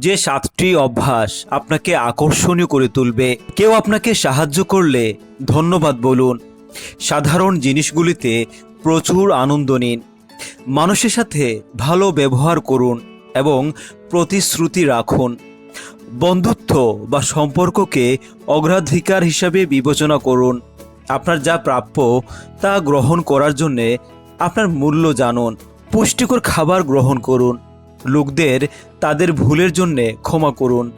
যে সাতটি অভ্যাস আপনাকে আকর্ষণীয় করে তুলবে, কেউ আপনাকে সাহায্য করলে ধন্যবাদ বলুন। সাধারণ জিনিসগুলিতে প্রচুর আনন্দ নিন। মানুষের সাথে ভালো ব্যবহার করুন এবং প্রতিশ্রুতি রাখুন। বন্ধুত্ব বা সম্পর্ককে অগ্রাধিকার হিসাবে বিবেচনা করুন। আপনার যা প্রাপ্য তা গ্রহণ করার জন্যে আপনার মূল্য জানুন। পুষ্টিকর খাবার গ্রহণ করুন। লোকদের তাদের ভুলের জন্যে ক্ষমা করুন।